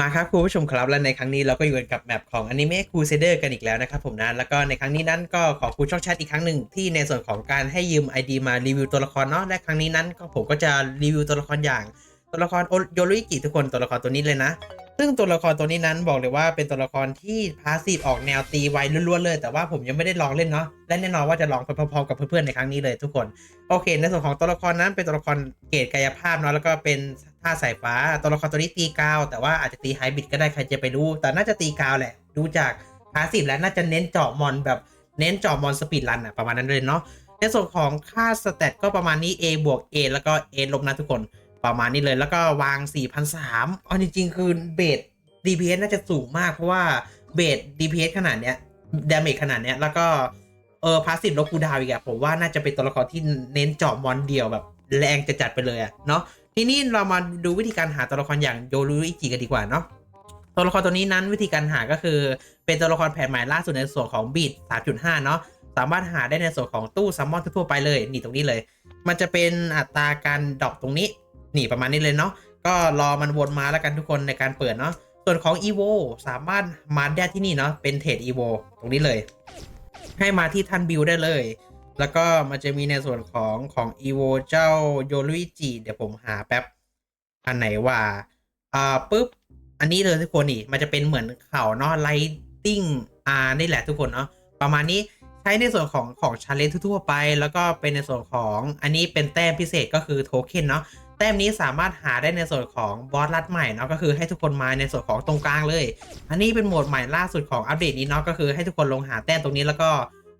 มาครับคุณผู้ชมครับและในครั้งนี้เราก็อยู่กันกับแมปของ Anime Crusader กันอีกแล้วนะครับผมนะแล้วก็ในครั้งนี้นั้นก็ขอบคุณช่องแชทอีกครั้งหนึ่งที่ในส่วนของการให้ยืม ID มารีวิวตัวละครเนาะและครั้งนี้นั้นก็ผมก็จะรีวิวตัวละครอย่าง ตัวละครโอโยรุอิกิทุกคนตัวละครตัวนี้เลยนะ ซึ่งตัวละครตัวนี้นั้นบอกเลยว่าเป็นตัวละครที่พาสซีฟออกแนวตีไวล้วนๆเลย แต่ว่าผมยังไม่ได้ลองเล่นเนาะและแน่นอนว่าจะลองไปพร้อมๆกับเพื่อนๆในครั้งนี้เลยทุกคนโอเค ในส่วนของตัวละครนั้นเป็นตัวละครเกรดกายภาพเนาะแล้วก็เป็น ท่าสายฟ้าตัวละครตัวนี้ตีกาว แต่ว่าอาจจะตีไฮบริดก็ได้ใครจะไปรู้ แต่น่าจะตีกาวแหละ ดูจากพาสซีฟแล้วน่าจะเน้นเจาะมอนแบบเน้นเจาะมอนสปีดรันอะประมาณนั้นเลยเนาะในส่วนของค่าสเตตก็ประมาณนี้ A บวก A แล้วก็ A ลบนะทุกคนประมาณนี้เลยแล้วก็วาง4,003เอาจริงๆ คือเบส DPS น่าจะสูงมากเพราะว่าเบส DPS ขนาดเนี้ยดาเมจขนาดเนี้ยแล้วก็เออพาสซีฟลบคูดาวอีกอะผมว่าน่าจะเป็นตัวละครที่เน้นเจาะมอนเดียวแบบแรงจะจัดไปเลยอะเนาะ ทีนี้เรามาดูวิธีการหาตัวละครอย่างโยรุอิจิกันดีกว่าเนาะตัวละครตัวนี้นั้นวิธีการหาก็คือเป็นตัวละครแผนใหม่ล่าสุดในส่วนของบีด3.5 เนาะสามารถหาได้ในส่วนของตู้ซัมมอนทั่วไปเลย นี่ตรงนี้เลย มันจะเป็นอัตราการดรอปตรงนี้ นี่ประมาณนี้เลยเนาะก็รอมันวนมาแล้วกันทุกคนในการเปิดเนาะส่วนของ EVO สามารถมาได้ที่นี่เนาะเป็นเทรด EVO ตรงนี้เลย ให้มาที่ทันบิลได้เลย แล้วก็มันจะมีในส่วนของของ EVO เจ้าโยรุอิจิเดี๋ยวผมหาแป๊บ อันไหนว่าอ่าปุ๊บ อันนี้เลยทุกคนนี่มันจะเป็นเหมือนเข่าเนาะ Lighting R นี่แหละทุกคนเนาะประมาณนี้ใช้ในส่วนของของชาเลนทั่วไป แล้วก็เป็นในส่วนของอันนี้เป็นแต้มพิเศษก็คือโทเค็นเนาะแต้มนี้สามารถหาได้ในส่วนของบอสรัดใหม่เนาะก็คือให้ทุกคนมาในส่วนของตรงกลางเลย อันนี้เป็นโหมดใหม่ล่าสุดของอัปเดตนี้เนาะก็คือให้ทุกคนลงหาแต้มตรงนี้แล้วก็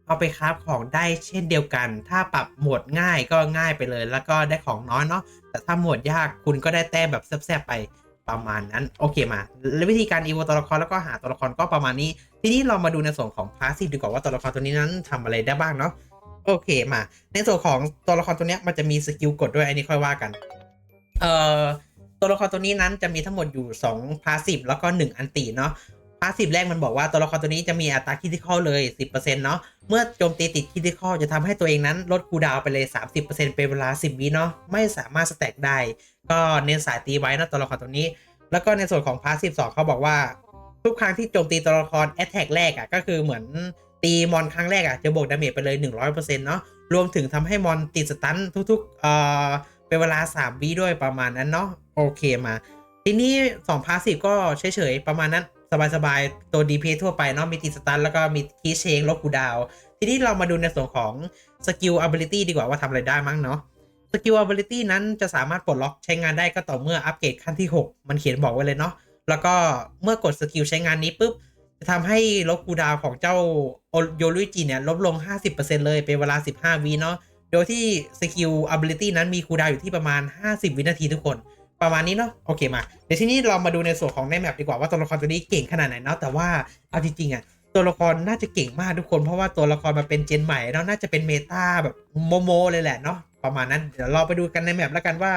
เอาไปคราฟของได้เช่นเดียวกัน ถ้าปรับโหมดง่ายก็ง่ายไปเลย แล้วก็ได้ของน้อยเนาะ แต่ถ้าโหมดยากคุณก็ได้แต้มแบบแซ่บๆไปประมาณนั้น โอเคมาแล้ววิธีการอีโวตัวละครแล้วก็หาตัวละครก็ประมาณนี้ ทีนี้เรามาดูในส่วนของพาสซีฟดีกว่าว่าตัวละครตัวนี้นั้นทำอะไรได้บ้างเนาะ โอเคมา ในส่วนของตัวละครตัวนี้มันจะมีสกิลกดด้วยอันนี้ค่อยว่ากัน เอ่อตัวละครตัวนี้นั้นจะมีทั้งหมดอยู่2พาสซีฟแล้วก็1อันตีเนาะาสซีฟแรกมันบอกว่าตัวละครตัวนี้จะมีอัตราคิด i คอลเลย 10%เนาะเมื่อโจมตีติดคิด i คอลจะทำให้ตัวเองนั้นลดคูดาวไปเลย 30%เป็นเวลา 10 วิเนาะไม่สามารถสแต็กได้ ก็เน้นสายตีไว้นะตัวละครตัวนี้ แล้วก็ในส่วนของพาสซีฟ2เขาบอกว่า ทุกครั้งที่โจมตีตัวละครแอตแทกแรกอะ่ะก็คือเหมือนตีมอนครั้งแรกอะ่ะจะบวกดาเมจไปเลย 100%เนาะรวมถึงทำให้มอนติดสตันทุกๆเอ่อเป็นเวลา 3 วิด้วยประมาณนั้นเนาะโอเคมา ทีนี้2พาสซีฟก็เฉยๆประมาณนั้น สบายๆ ตัว DP ทั่วไปเนาะมีติสตันแล้วก็มีคีเชงลบกูดาว ทีนี้เรามาดูในส่วนของสกิล ability ดีกว่าว่าทำอะไรได้มั้งเนาะสกิล ability นั้นจะสามารถปลดล็อกใช้งานได้ก็ต่อเมื่ออัปเกรดขั้นที่ 6 มันเขียนบอกไว้เลยเนาะแล้วก็เมื่อกดสกิลใช้งานนี้ปุ๊บจะทำให้ลบกูดาวของเจ้าโยรุยจิเนี่ยลบลง 50%เลยเป็นเวลา 15วิเนาะโดยที่สกิล ability นั้นมีคูดาวอยู่ที่ประมาณ 50 วินาทีทุกคน ประมาณนี้เนาะโอเคมาเดี๋ยวที่นี้เรามาดูในส่วนของในแมปดีกว่าว่าตัวละครตัวนี้เก่งขนาดไหนเนาะแต่ว่าเอาจริงๆอะตัวละครน่าจะเก่งมากทุกคนเพราะว่าตัวละครมาเป็นเจนใหม่เนาะน่าจะเป็นเมตาแบบโมโมเลยแหละเนาะประมาณนั้นเดี๋ยวเราไปดูกันในแมปแล้วกันว่า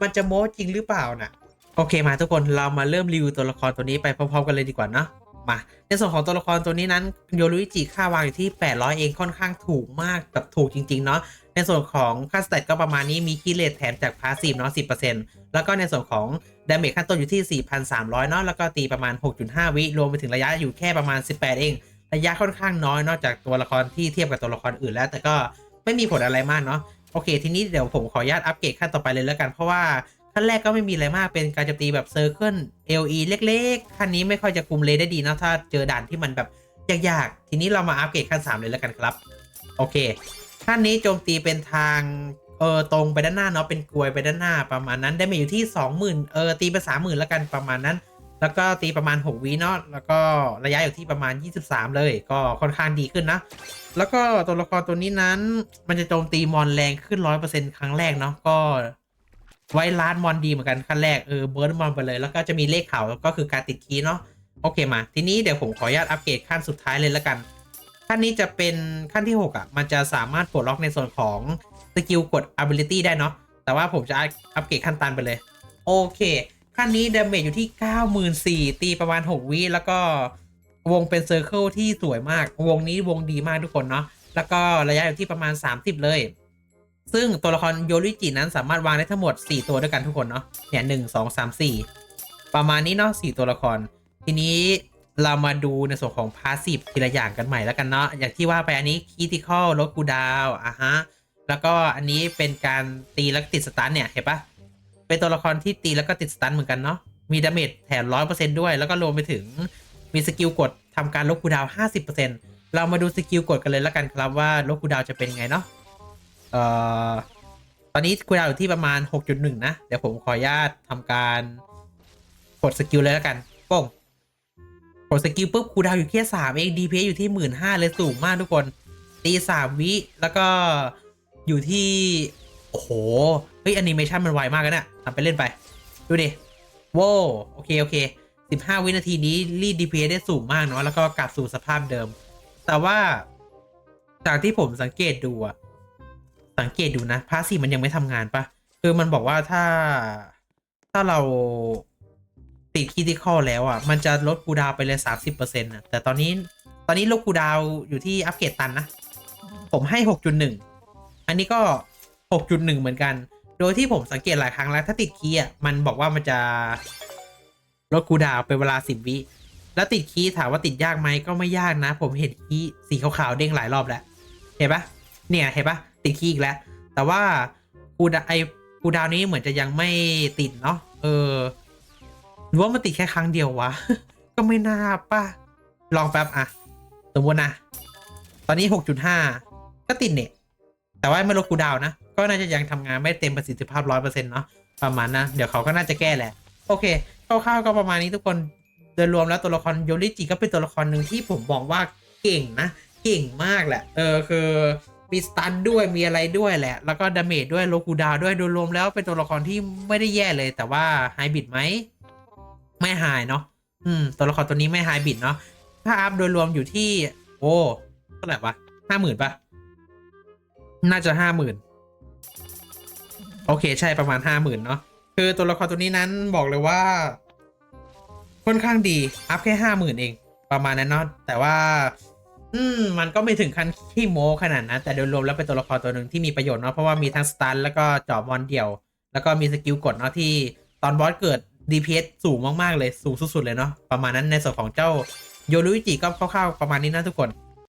มันจะโมจริงหรือเปล่านะโอเคมาทุกคนเรามาเริ่มรีวิวตัวละครตัวนี้ไปพร้อมๆกันเลยดีกว่าเนาะ มา ในส่วนของตัวละครตัวนี้นั้นโยรุอิจิค่าวางอยู่ที่ 800 เองค่อนข้างถูกมากแบบถูกจริง ๆ เนาะในส่วนของค่าสเตตก็ประมาณนี้มีคีเลตแถมจากพาสซีฟเนาะ10%แล้วก็ในส่วนของดาเมจขั้นต้นอยู่ที่ 4,300 เนาะแล้วก็ตีประมาณ 6.5 วิรวมไปถึงระยะอยู่แค่ประมาณ 18 เอง ระยะค่อนข้างน้อยนอกจากตัวละครที่เทียบกับตัวละครอื่นแล้ว แต่ก็ไม่มีผลอะไรมากเนาะโอเค ทีนี้เดี๋ยวผมขออนุญาตอัปเกรดขั้นต่อไปเลยแล้วกันเพราะว่า ขั้นแรกก็ไม่มีอะไรมากเป็นการโจมตีแบบเซอร์เคิล LE เล็กๆขั้นนี้ไม่ค่อยจะคุมเลได้ดีนะถ้าเจอด่านที่มันแบบยากๆ ทีนี้เรามาอัปเกรดขั้น 3 เลยแล้วกันครับ โอเคขั้นนี้โจมตีเป็นทางเออตรงไปด้านหน้าเนาะเป็นกลวยไปด้านหน้าประมาณนั้นได้มาอยู่ที่ 20,000เออตีไป30,000แล้วกันประมาณนั้น แล้วก็ตีประมาณ 6วิเนาะแล้วก็ระยะอยู่ที่ประมาณ 23 เลย ก็ค่อนข้างดีขึ้นนะ แล้วก็ตัวละครตัวนี้นั้น มันจะโจมตีมอนแรงขึ้น 100%ครั้งแรกเนาะก็ ไว้ล้านมอนดีเหมือนกันขั้นแรกเออเบิร์นมอนไปเลย แล้วก็จะมีเลขเขาก็คือการติดคีย์เนาะโอเคมา ทีนี้เดี๋ยวผมขออนุญาตอัปเกรดขั้นสุดท้ายเลยแล้วกัน ขั้นนี้จะเป็นขั้นที่ 6 อะ มันจะสามารถปลดล็อกในส่วนของสกิลกด ability ได้เนาะแต่ว่าผมจะอัปเกรดขั้นตันไปเลย โอเค ขั้นนี้ดาเมจอยู่ที่ 94,000ตีประมาณ 6 วิแล้วก็วงเป็นเซอร์เคิลที่สวยมาก วงนี้วงดีมากทุกคนเนาะแล้วก็ระยะอยู่ที่ประมาณ 30 เลย ซึ่งตัวละครโยริจินั้นสามารถวางได้ทั้งหมด 4 ตัวด้วยกันทุกคนเนาะเนี่ยหนึ่งสองสามสี่ประมาณนี้เนาะสี่ตัวละคร ทีนี้เรามาดูในส่วนของพาสซีฟทีละอย่างกันใหม่แล้วกันเนาะอย่างที่ว่าไปอันนี้คีติคอลลดคูดาวอะฮะแล้วก็อันนี้เป็นการตีแล้วติดสตันเนี่ยเห็นปะเป็นตัวละครที่ตีแล้วก็ติดสตันเหมือนกันเนาะมีดาเมจแถมร้อยเปอร์เซ็นด้วย แล้วก็รวมไปถึงมีสกิลกดทำการลดคูดาวห้าสิบเปอร์เซ็นเรามาดูสกิลกดกันเลยแล้วกันครับว่าลดคูดาวจะเป็นไงเนาะ เอ่อตอนนี้คูดาวอยู่ที่ประมาณ 6.1 นะ เดี๋ยวผมขออนุญาตทำการกดสกิลเลยแล้วกันโป้งกดสกิลปุ๊บคูดาวอยู่แค่สามเอง DPS อยู่ที่หมื่นห้าเลยสูงมากทุกคน ตีสามวิ แล้วก็อยู่ที่ โอ้โห เฮ้ยแอนิเมชันมันไวมากเลยเนะทำไปเล่นไป ดูดิโว้โอเค โอเคสิบห้าวินาทีนี้ รีด DPS ได้สูงมากเนาะแล้วก็กลับสู่สภาพเดิม แต่ว่า จากที่ผมสังเกตดูอะ สังเกตดูนะพาสซีฟมันยังไม่ทำงานปะคือมันบอกว่าถ้าถ้าเราติดคิติคอแล้วอะมันจะลดคูดาวไปเลยสามสิบเปอร์เซ็นต์ะแต่ตอนนี้ตอนนี้ลดคูดาวอยู่ที่อัปเกรดตันนะ ผมให้หกจุดหนึ่งอันนี้ก็หกจุดหนึ่งเหมือนกัน โดยที่ผมสังเกตหลายครั้งแล้ว ถ้าติดคีย์อะมันบอกว่ามันจะลดคูดาวน์เป็นเวลาสิบวิแล้วติดคีย์ถามว่าติดยากไหมก็ไม่ยากนะ ผมเห็นคีย์สีขาวๆเด้งหลายรอบแล้ว เห็นปะเนี่ยเห็นปะ ติดคีย์อีกแล้ว แต่ว่าคูดาวไอคูดาวนี้เหมือนจะยังไม่ติดเนาะเออหรือว่ามันติดแค่ครั้งเดียววะ ก็ไม่น่าป่ะ ลองแป๊บอะสมมตินะ ตอนนี้6.5ก็ติดเนี่ย แต่ว่าไม่ลดคูดาวนะ ก็น่าจะยังทำงานไม่เต็มประสิทธิภาพ100%เนาะประมาณนะ เดี๋ยวเขาก็น่าจะแก้แหละ โอเคคร่าวๆก็ประมาณนี้ทุกคนโดยรวมแล้วตัวละครโยริจิก็เป็นตัวละครหนึ่งที่ผมบอกว่าเก่งนะ เก่งมากแหละ เออคือ มีสตันด้วยมีอะไรด้วยแหละ แล้วก็ดาเมจด้วยโลคูดาวด้วยโดยรวมแล้วเป็นตัวละครที่ไม่ได้แย่เลย แต่ว่าไฮบิดไหมไม่ไฮเนาะอืมตัวละครตัวนี้ไม่ไฮบิดเนาะถ้าอัพโดยรวมอยู่ที่ โอ้เท่าไหร่วะห้าหมื่นปะน่าจะห้าหมื่นโอเคใช่ประมาณห้าหมื่นเนาะคือตัวละครตัวนี้นั้นบอกเลยว่า ค่อนข้างดี อัพแค่ห้าหมื่นเอง ประมาณนั้นเนาะแต่ว่า อืมมันก็ไม่ถึงขั้นขี้โม้ขนาดนั้นแต่โดยรวมแล้วเป็นตัวละครตัวหนึ่งที่มีประโยชน์เนาะเพราะว่ามีทั้งสตันแล้วก็จอบอลเดี่ยว แล้วก็มีสกิลกดเนาะที่ตอนบอสเกิด DPS สูงมากๆเลยสูงสุดๆเลยเนาะประมาณนั้นในส่วนของเจ้าโยรุอิจิก็คร่าวๆประมาณนี้นะทุกคน